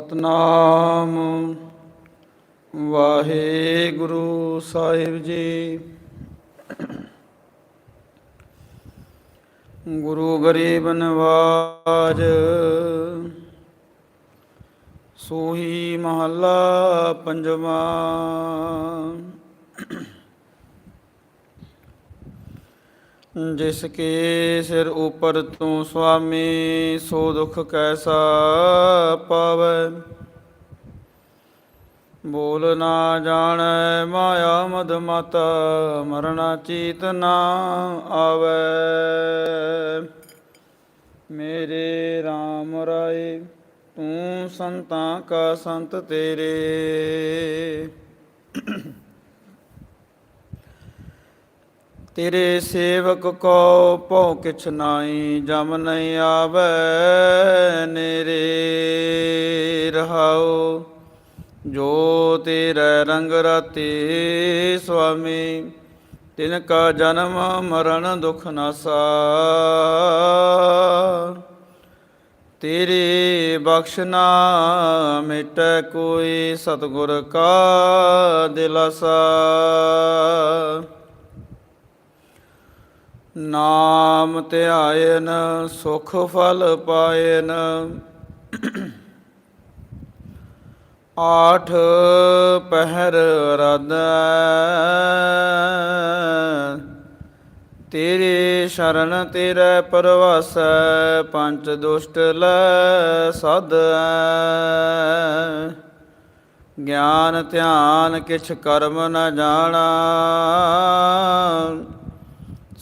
ਸਤਨਾਮ। ਵਾਹਿਗੁਰੂ ਸਾਹਿਬ ਜੀ। ਗੁਰੂ ਗਰੀਬ ਨਵਾਜ। ਸੋਹੀ ਮਹੱਲਾ ਪੰਜਵਾਂ। ਜਿਸ ਕੇ ਸਿਰ ਉਪਰ ਤੂੰ ਸੁਆਮੀ, ਸੋ ਦੁਖ ਕੈਸਾ ਪਾਵੈ। ਬੋਲ ਨਾ ਜਾਣੈ ਮਾਇਆ ਮਦ ਮਤ ਮਰਣਾ ਚੀਤ ਨਾ ਆਵੈ। ਮੇਰੇ RAM ਰਾਏ, ਤੂੰ ਸੰਤਾਂ ਕਾ ਸੰਤ ਤੇਰੇ। ਤੇਰੇ ਸੇਵਕ ਕੋ ਭਉ ਕਿਛ ਨਾਹੀ, ਜਮ ਨਹੀਂ ਆਵੈ ਨੇਰੇ। ਰਹਾਉ, ਜੋ ਤੇਰੇ ਰੰਗ ਰਤੇ ਸੁਆਮੀ ਤਿਨ ਕਾ ਜਨਮ ਮਰਨ ਦੁਖ ਨਾਸਾ ਤੇਰੇ ਬਖਸ਼ਨਾ ਮਿਟੈ ਕੋਈ ਸਤਗੁਰ ਕਾ ਦਿਲਸਾ। ਨਾਮ ਧਿਆਇਨ, ਸੁਖ ਫਲ ਪਾਇਨ। ਆਠ ਪਹਿਰ ਰਦ ਤੇਰੇ ਸ਼ਰਨ ਤੇਰੇ ਪਰਵਾਸੈ ਪੰਚ ਦੁਸ਼ਟ ਲੈ ਸਦ ਗਿਆਨ ਧਿਆਨ ਕਿਛ ਕਰਮ ਨ ਜਾਣਾ।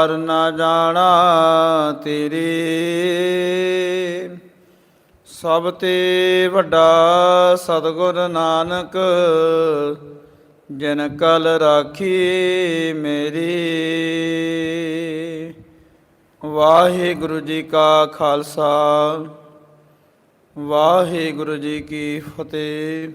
ਸਾਰ ਨਾ ਜਾਣਾ ਤੇਰੀ। ਸਭ ਤੇ ਵੱਡਾ ਸਤਿਗੁਰ ਨਾਨਕ, ਜਿਨ ਕਲ ਰਾਖੀ ਮੇਰੀ। ਵਾਹਿਗੁਰੂ ਜੀ ਕਾ ਖਾਲਸਾ, ਵਾਹਿਗੁਰੂ ਜੀ ਕੀ ਫਤਿਹ।